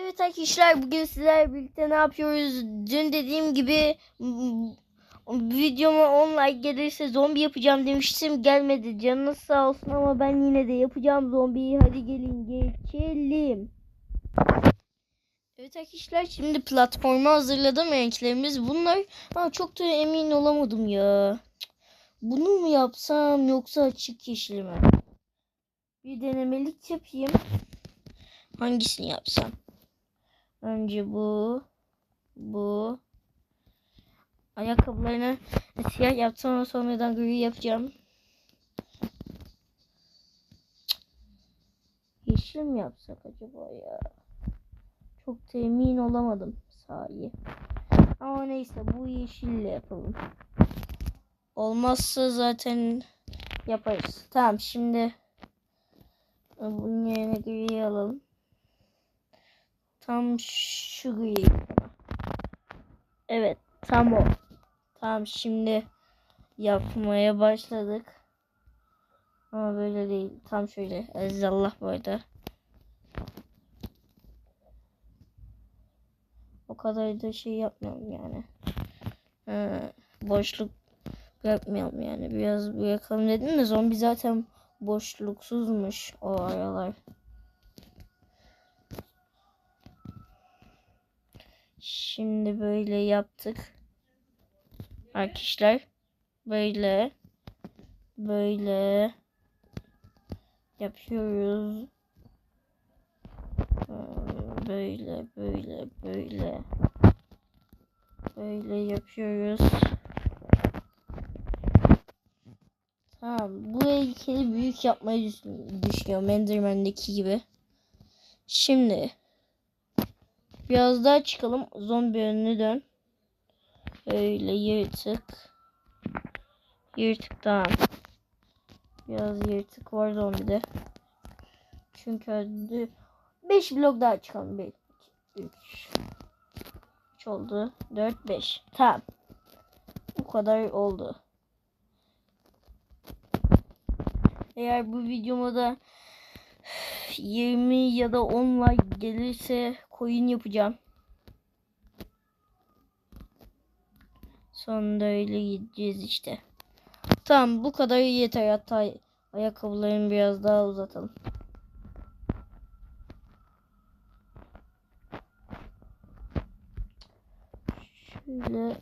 Evet arkadaşlar bugün sizlerle birlikte ne yapıyoruz? Dün dediğim gibi videoma 10 like gelirse zombi yapacağım demiştim. Gelmedi canınız sağ olsun ama ben yine de yapacağım zombiyi. Hadi gelin geçelim. Evet arkadaşlar şimdi platformu hazırladım renklerimiz bunlar. Ha, çok da emin olamadım ya. Bunu mu yapsam yoksa açık yeşil mi? Bir denemelik yapayım. Hangisini yapsam? Önce bu. Bu. Ayakkabılarını siyah yapsam ama sonradan gri yapacağım. Yeşil mi yapsak acaba ya? Çok da emin olamadım sahi. Ama neyse bu yeşille yapalım. Olmazsa zaten yaparız. Tamam şimdi bunun yerine gri alalım. Tam şu. Evet tam o. Tamam şimdi yapmaya başladık. Ama böyle değil. Tam şöyle. Ezallah bu arada. O kadar da şey yapmayalım yani. Ha, boşluk bırakmayalım yani. Biraz bırakalım dedim de zombi zaten boşluksuzmuş o aralar. Şimdi böyle yaptık. Arkadaşlar böyle böyle yapıyoruz. Böyle böyle böyle böyle yapıyoruz. Tamam bu heykeli büyük yapmayı düşün- düşünüyorum Enderman'deki gibi. Şimdi Biraz daha çıkalım. Zombi önüne dön. Öyle yırtık. Yırtık tamam. Biraz yırtık var zombide. Çünkü öldü. 5 blok daha çıkalım. 1, 2, 3. 3 oldu. 4, 5. Tamam. Bu kadar oldu. Eğer bu videoma da 20 ya da 10 like gelirse koyun yapacağım. Sonunda öyle gideceğiz işte. Tamam bu kadar yeter. Hatta ayakkabılarını biraz daha uzatalım. Şöyle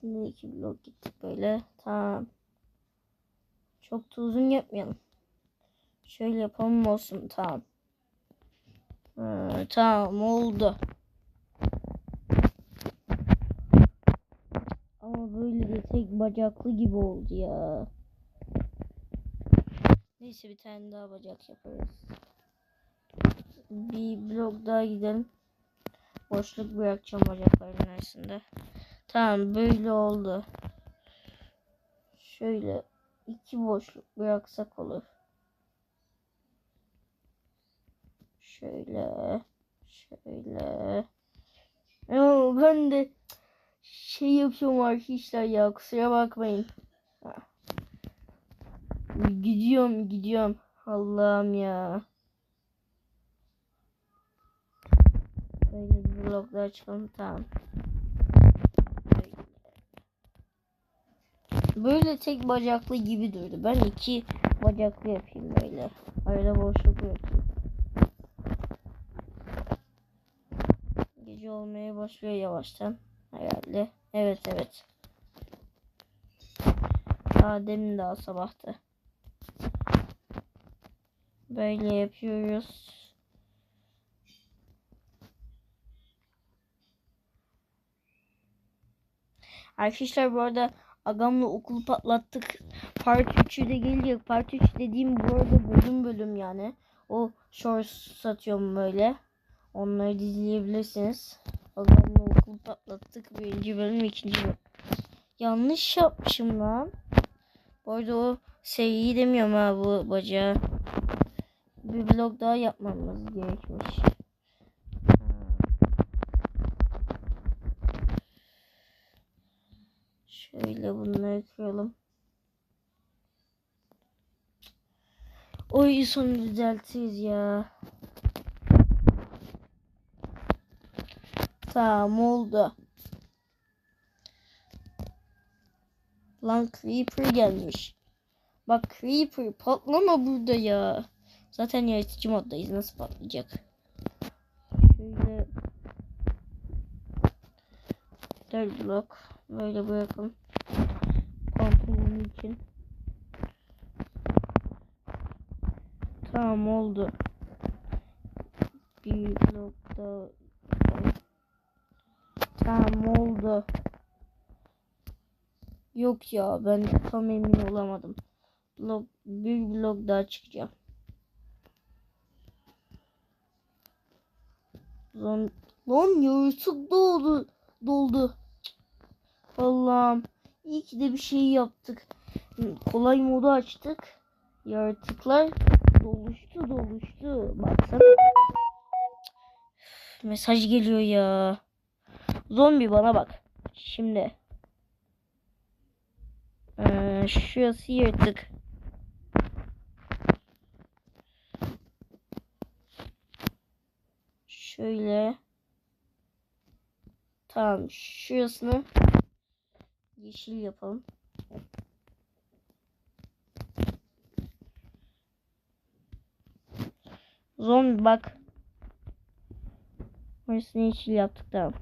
Şimdi iki blok gittik böyle. Tamam. Çok da uzun yapmayalım. Şöyle yapalım olsun. Tamam. Ha, tamam oldu. Ama böyle de tek bacaklı gibi oldu ya. Neyse bir tane daha bacak yaparız. Bir blok daha gidelim. Boşluk bırakacağım bacakların arasında. Tamam böyle oldu. Şöyle iki boşluk bıraksak olur. Şöyle. Şöyle. Ama ben de şey yapıyorum arkadaşlar ya kusura bakmayın. Gidiyorum gidiyorum. Allah'ım ya. Böyle bir bloklar çıkalım tamam. Böyle. Tek bacaklı gibi durdu. Ben iki bacaklı yapayım böyle. Arada boşluk bırakayım. Gece olmaya başlıyor yavaştan herhalde. Evet evet. Daha demin daha sabahtı. Böyle yapıyoruz. Arkadaşlar bu arada Agam'la okulu patlattık. Part 3'ü de gelecek. Part 3 dediğim bu arada bölüm bölüm yani. O shorts satıyorum böyle. Onları izleyebilirsiniz. Agam'la okulu patlattık. Birinci bölüm, ikinci bölüm. Yanlış yapmışım lan. Bu arada o seriyi demiyorum ha bu bacağı. Bir blok daha yapmamız gerekmiş. Şöyle bunları kıralım. Oy sonu düzeltiriz ya. Tamam oldu. Lan Creeper gelmiş. Bak Creeper patlama burada ya. Zaten yaratıcı moddayız. Nasıl patlayacak? Şöyle dört blok böyle bırakalım. Kontrolüm için. Tamam oldu. Bir blok da Tamam oldu. Yok ya ben tam emin olamadım. Blok, bir blok daha çıkacağım. Lan, lan yaratık doldu. Doldu. Allah'ım. İyi ki de bir şey yaptık. Kolay modu açtık. Yaratıklar doluştu doluştu. Baksana. Mesaj geliyor ya. Zombi bana bak. Şimdi. Ee, şurası yırtık. Şöyle. Tamam. Şurasını yeşil yapalım. Zombi bak. Orasını yeşil yaptık tamam.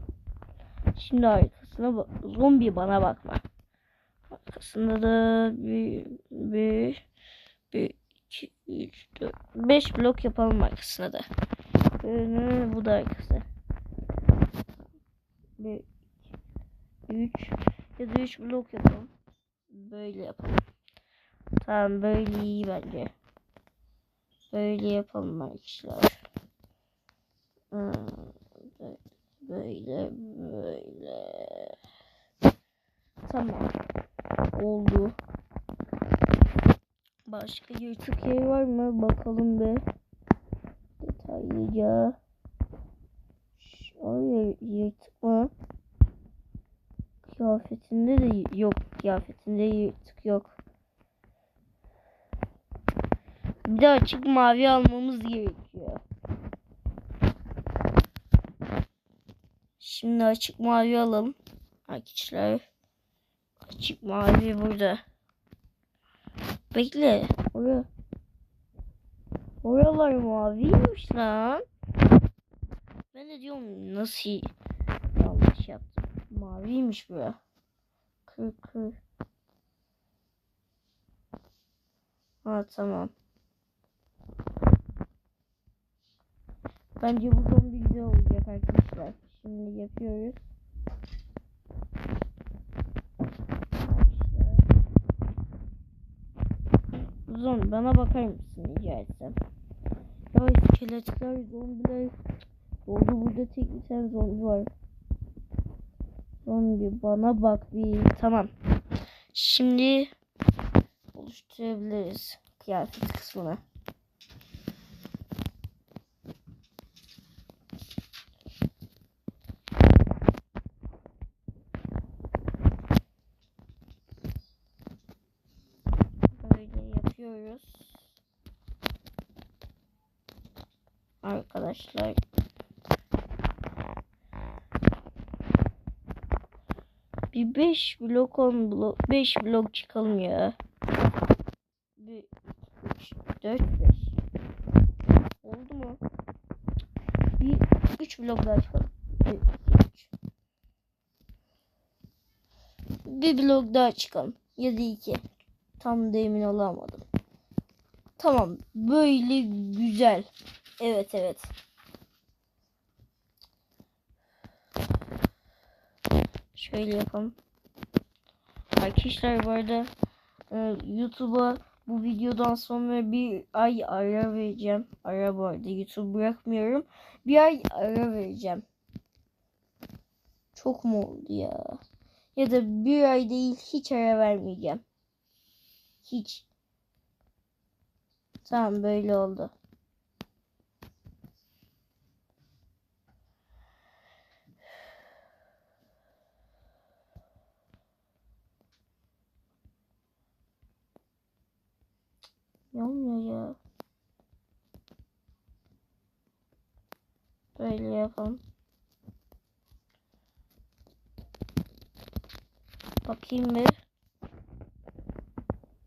Şimdi arkasına bak. Zombi bana bakma. Arkasında da bir, bir, bir, iki, üç, dört, beş blok yapalım arkasına da. Önü, bu da arkası. Bir, iki, üç ya da üç blok yapalım. Böyle yapalım. Tamam böyle iyi bence. Böyle yapalım arkadaşlar. Hmm, Böyle böyle. Tamam. Oldu. Başka yırtık yer var mı? Bakalım be. Detaylıca. Oraya yırtık mı? Kıyafetinde de yok. Kıyafetinde yırtık yok. Bir de açık mavi almamız gerekiyor. Şimdi açık mavi alalım. Arkadaşlar. Açık mavi burada. Bekle. Oraya. Oralar maviymiş lan. Ben de diyorum nasıl yanlış yaptım. Maviymiş bura. Kır kır. Ha tamam. Bence bu zombi güzel olacak arkadaşlar. Şimdi yapıyoruz. Zombi bana bakar mısın rica etsem? Ya iskeletler, zombiler oldu burada tek bir tane zombi var. Zombi bana bak bir tamam. Şimdi oluşturabiliriz kıyafet kısmını. Böyle yapıyoruz. Arkadaşlar. Bir 5 blok 10 blok 5 blok çıkalım ya. 1 3 4 5 Oldu mu? Bir 3 blok daha çıkalım. 1 3 Bir blok daha çıkalım. Ya da 2. Tam da emin olamadım. Tamam. Böyle güzel. Evet evet. Şöyle yapalım. Arkadaşlar bu arada e, YouTube'a bu videodan sonra bir ay ara vereceğim. Ara bu arada YouTube bırakmıyorum. Bir ay ara vereceğim. Çok mu oldu ya? Ya da bir ay değil hiç ara vermeyeceğim. Hiç. Tamam böyle oldu. Ne ya? Böyle yapalım. Bakayım bir.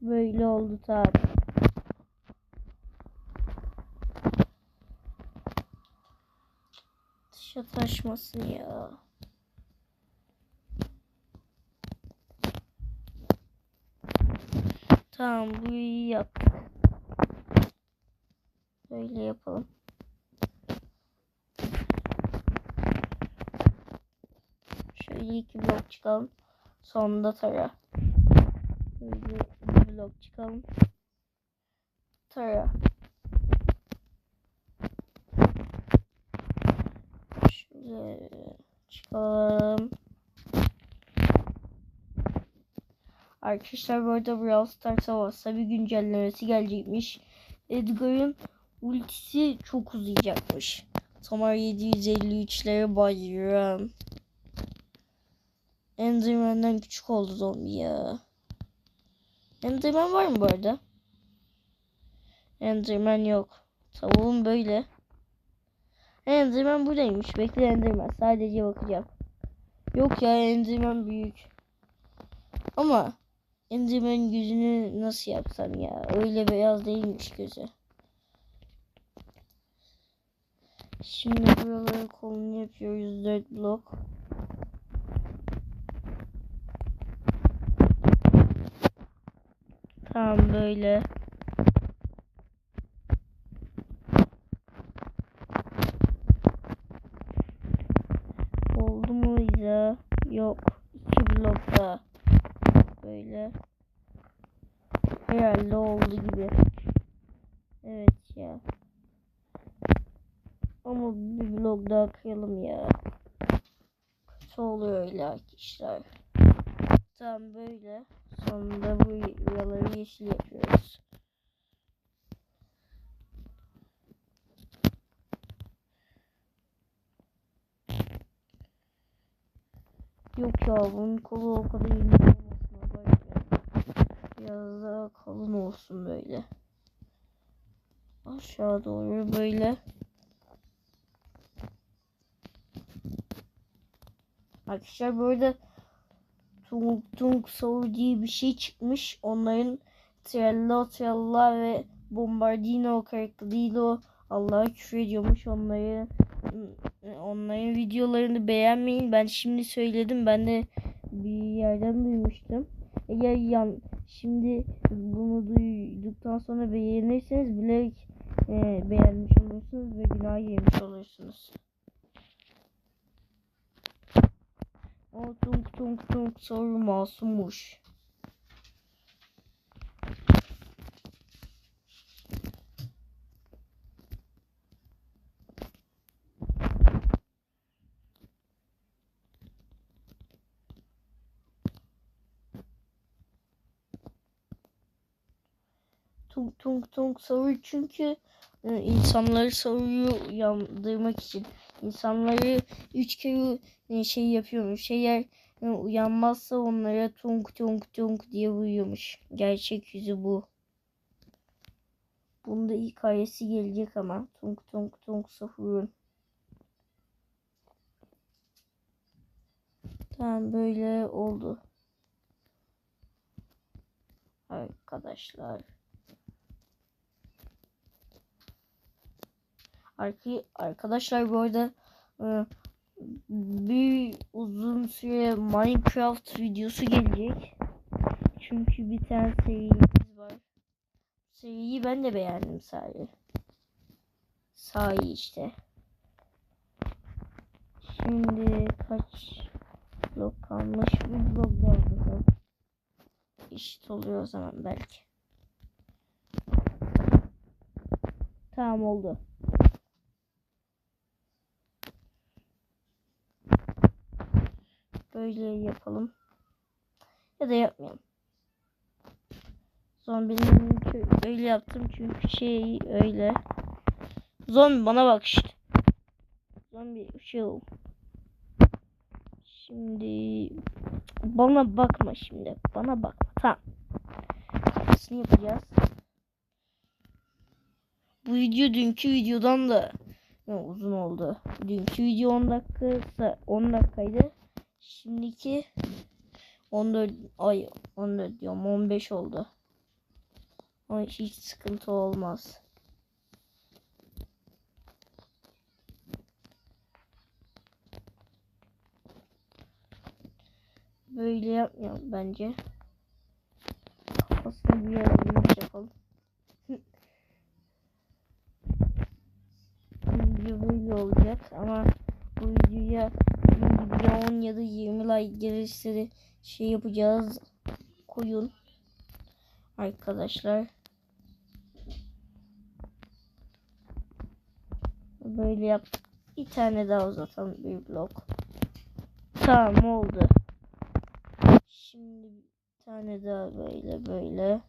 Böyle oldu tabi. Dışa taşması ya. Tamam bu iyi yaptı. Böyle yapalım. Şöyle iki blok çıkalım. Sonunda tara. Böyle bir blok çıkalım. Tara. Şöyle çıkalım. Arkadaşlar bu arada Brawl WhatsApp bir güncellemesi gelecekmiş. Edgar'ın ultisi çok uzayacakmış. Tamar 753'lere bayram. Enderman'den küçük oldu zombi ya. Enderman var mı bu arada? Enderman yok. Tavuğum böyle. Enderman buradaymış. Bekle Enderman. Sadece bakacağım. Yok ya Enderman büyük. Ama Enderman yüzünü nasıl yapsam ya? Öyle beyaz değilmiş gözü. Şimdi buraları kolunu yapıyoruz 4 blok. Tamam böyle. Oldu mu İza? Yok. İki blokta. Böyle. Herhalde oldu gibi. Evet ya. Ama bir blok daha kıralım ya. Kötü oluyor öyle arkadaşlar. Tam böyle. Sonunda bu buraları yeşil yapıyoruz. Yok ya bunun kolu o kadar ince olmasın. abartmayalım. Biraz daha kalın olsun böyle. Aşağı doğru böyle. Arkadaşlar burada Tung Tung Sour diye bir şey çıkmış. Onların Trello Trella ve Bombardino karakteriyle Allah'a küfür ediyormuş. Onları onların videolarını beğenmeyin. Ben şimdi söyledim. Ben de bir yerden duymuştum. Eğer yan şimdi bunu duyduktan sonra beğenirseniz bilerek e, beğenmiş olursunuz ve günah yemiş olursunuz. O tung tung tung soru masummuş. Tung tung tung soru çünkü e, insanları soruyu uyandırmak için insanları üç kere e, şey yapıyormuş. Eğer e, uyanmazsa onlara tung tung tung diye vuruyormuş. Gerçek yüzü bu. Bunda hikayesi gelecek ama. Tung tung tung sahurun. Tamam böyle oldu. Arkadaşlar. Arkadaşlar bu arada e, bir uzun süre Minecraft videosu gelecek. Çünkü bir tane serimiz var. Seriyi ben de beğendim sahi. Sahi işte. Şimdi kaç blok kalmış? Bir blok daha bakalım. Oluyor o zaman belki. Tamam oldu. Böyle yapalım. Ya da yapmayalım. Zombinin öyle yaptım çünkü şey öyle. Zombi bana bak işte. Zombi şey ol. Şimdi bana bakma şimdi. Bana bakma. Tamam. Kafasını yapacağız. Bu video dünkü videodan da uzun oldu. Dünkü video 10 dakika 10 dakikaydı. Şimdiki 14 ay 14 diyorum 15 oldu. Ama hiç sıkıntı olmaz. Böyle yapmayalım bence. Kafasını bir yere yapalım. Video böyle olacak ama bu videoya ya 10 ya da 20 like gelirse de şey yapacağız. Koyun. Arkadaşlar. Böyle yaptık. Bir tane daha uzatalım bir blok. Tamam oldu. Şimdi bir tane daha böyle böyle.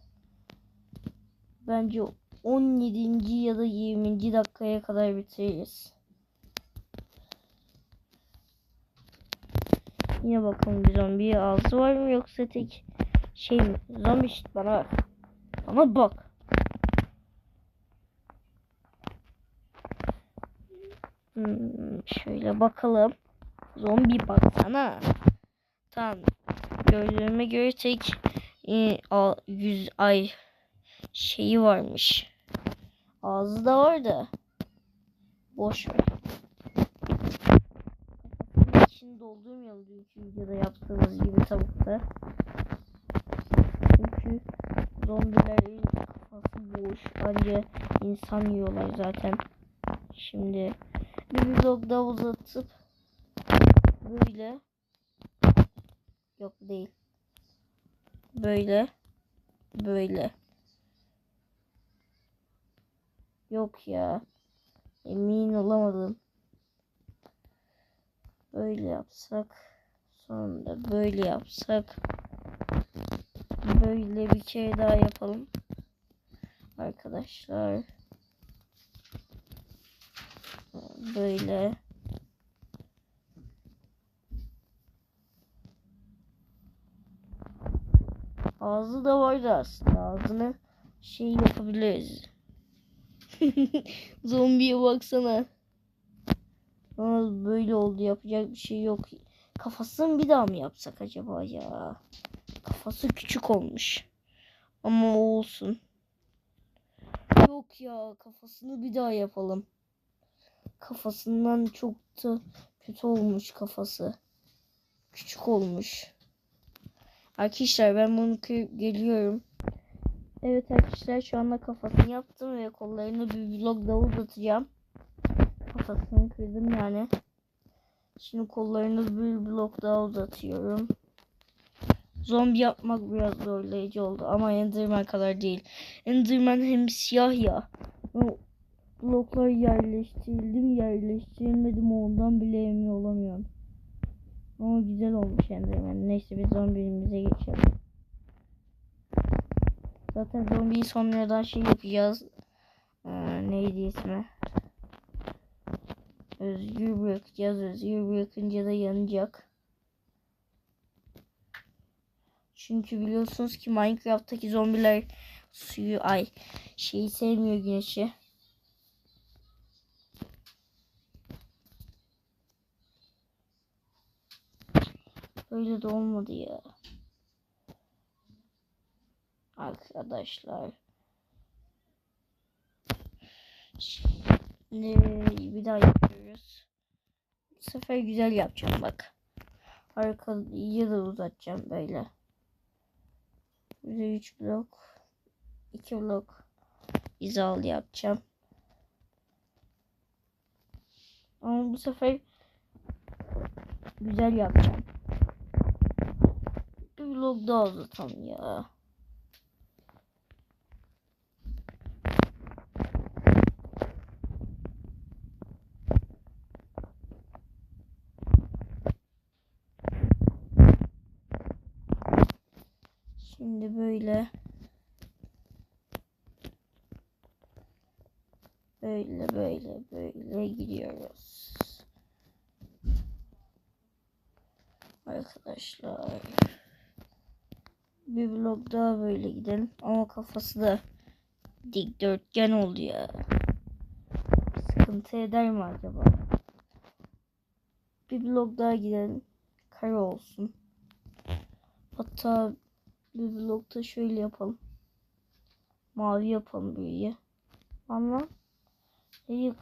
Bence 17. ya da 20. dakikaya kadar bitiririz. Yine bakalım bir zombi ağzı var mı yoksa tek şey mi? Zombi şit bana bak. Bana bak. Hmm, şöyle bakalım. Zombi baksana. Tamam. Gördüğüme göre tek e, a, yüz ay şeyi varmış. Ağzı da var da. Boş ver. Kafasının içini doldurmayalım dünkü videoda yaptığımız gibi tavukta. Çünkü zombilerin kafası boş. Bence insan yiyorlar zaten. Şimdi bir vlog daha uzatıp böyle yok değil böyle böyle yok ya emin olamadım böyle yapsak sonra böyle yapsak. Böyle bir kere daha yapalım. Arkadaşlar. Böyle. Ağzı da vardı aslında. Ağzını şey yapabiliriz. Zombiye baksana böyle oldu yapacak bir şey yok kafasını bir daha mı yapsak acaba ya kafası küçük olmuş ama olsun yok ya kafasını bir daha yapalım kafasından çok da kötü olmuş kafası. Küçük olmuş. Arkadaşlar ben bunu kırıp geliyorum. Evet arkadaşlar şu anda kafasını yaptım ve kollarını bir vlog daha uzatacağım. Kafasını kırdım yani. Şimdi kollarını bir blok daha uzatıyorum. Zombi yapmak biraz zorlayıcı oldu ama Enderman kadar değil. Enderman hem siyah ya. O bloklar yerleştirildim yerleştirilmedim ondan bile emin olamıyorum. Ama güzel olmuş Enderman. Neyse biz zombimize geçelim. Zaten zombiyi sonradan şey yapacağız. Ee, neydi ismi? Özgür bırakacağız. Özgür bırakınca da yanacak. Çünkü biliyorsunuz ki Minecraft'taki zombiler suyu ay şeyi sevmiyor güneşi. Böyle de olmadı ya. Arkadaşlar. Şimdi bir daha yapıyoruz. Bu sefer güzel yapacağım bak. Arkayı da uzatacağım böyle. Bir 3 blok. 2 blok hizalı yapacağım. Ama bu sefer güzel yapacağım. Bir vlog daha uzatalım ya. Şimdi böyle böyle böyle böyle gidiyoruz. Arkadaşlar bir blok daha böyle gidelim ama kafası da dikdörtgen oldu ya. Sıkıntı eder mi acaba? Bir blok daha gidelim. Kare olsun. Hatta bir blokta şöyle yapalım. Mavi yapalım büyüye. Ama hayır.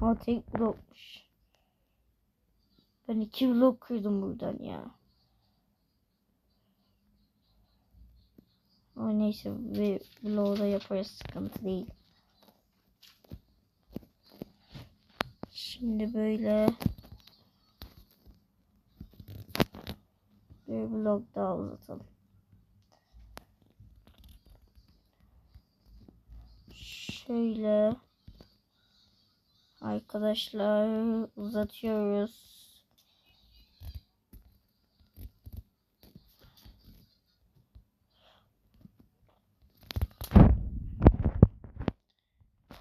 Ha tek blokmuş. Ben iki blok kırdım buradan ya. Ama neyse bir bloğu da yaparız sıkıntı değil. Şimdi böyle bir blok daha uzatalım. Şöyle arkadaşlar uzatıyoruz.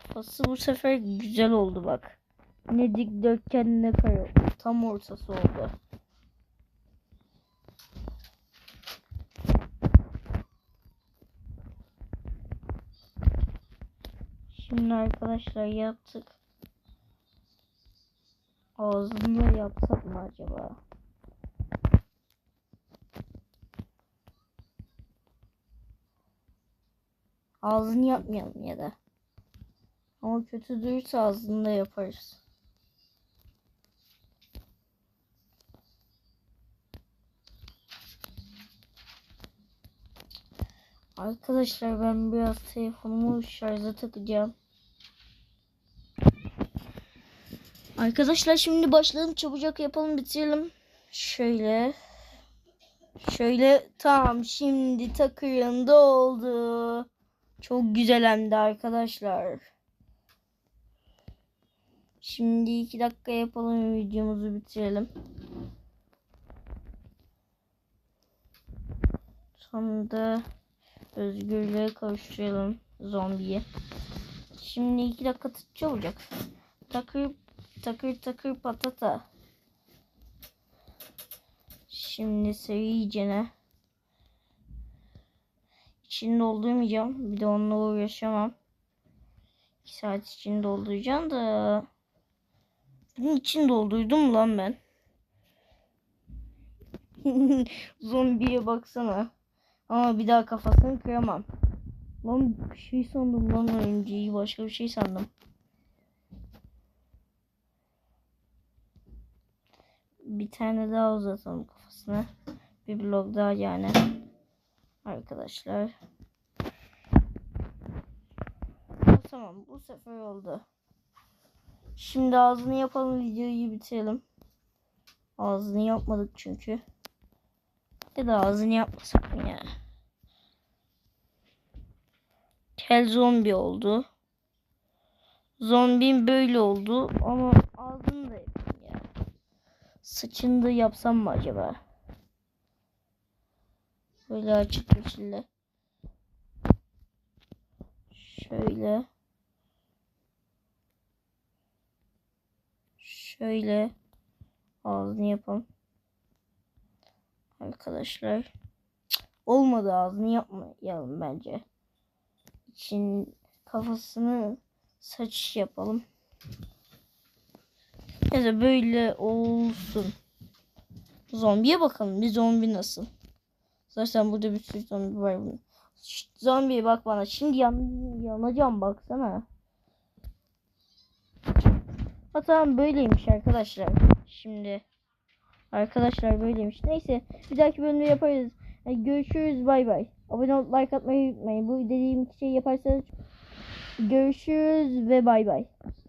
Kafası bu sefer güzel oldu bak. Ne dikdörtgen ne kare. Tam ortası oldu. Şimdi arkadaşlar yaptık. Ağzını da yapsak mı acaba? Ağzını yapmayalım ya da. Ama kötü durursa ağzını da yaparız. Arkadaşlar ben biraz telefonumu şarja takacağım. Arkadaşlar şimdi başlayalım çabucak yapalım bitirelim. Şöyle. Şöyle tamam şimdi takırında oldu. Çok güzel hem de arkadaşlar. Şimdi iki dakika yapalım videomuzu bitirelim. Sonra da özgürlüğe kavuşturalım zombiye. Şimdi iki dakika çabucak. Takır takır takır patata. Şimdi seviyicene. İçini doldurmayacağım. Bir de onunla uğraşamam. 2 saat için dolduracağım da. Bunun için doldurdum lan ben. Zombiye baksana. Ama bir daha kafasını kıramam. Lan bir şey sandım lan önceyi başka bir şey sandım. Bir tane daha uzatalım kafasını. Bir blok daha yani. Arkadaşlar. Tamam bu sefer oldu. Şimdi ağzını yapalım videoyu bitirelim. Ağzını yapmadık çünkü. Ya da ağzını yapmasak mı ya? Kel zombi oldu. Zombim böyle oldu ama ağzını da yapayım ya. Saçını da yapsam mı acaba? Böyle açık yeşille. Şöyle. Şöyle ağzını yapalım. Arkadaşlar. Olmadı ağzını yapmayalım bence. İçin kafasını saç yapalım. Da böyle olsun. Zombiye bakalım. Bir zombi nasıl? Zaten burada bir sürü zombi var. Şşt, zombiye bak bana. Şimdi yan, yanacağım baksana. Ha tamam böyleymiş arkadaşlar. Şimdi arkadaşlar böyleymiş. Neyse bir dahaki bölümde yaparız. E, Görüşürüz bay bay. Abone olup like atmayı unutmayın. Bu dediğim şeyi yaparsanız görüşürüz ve bay bay.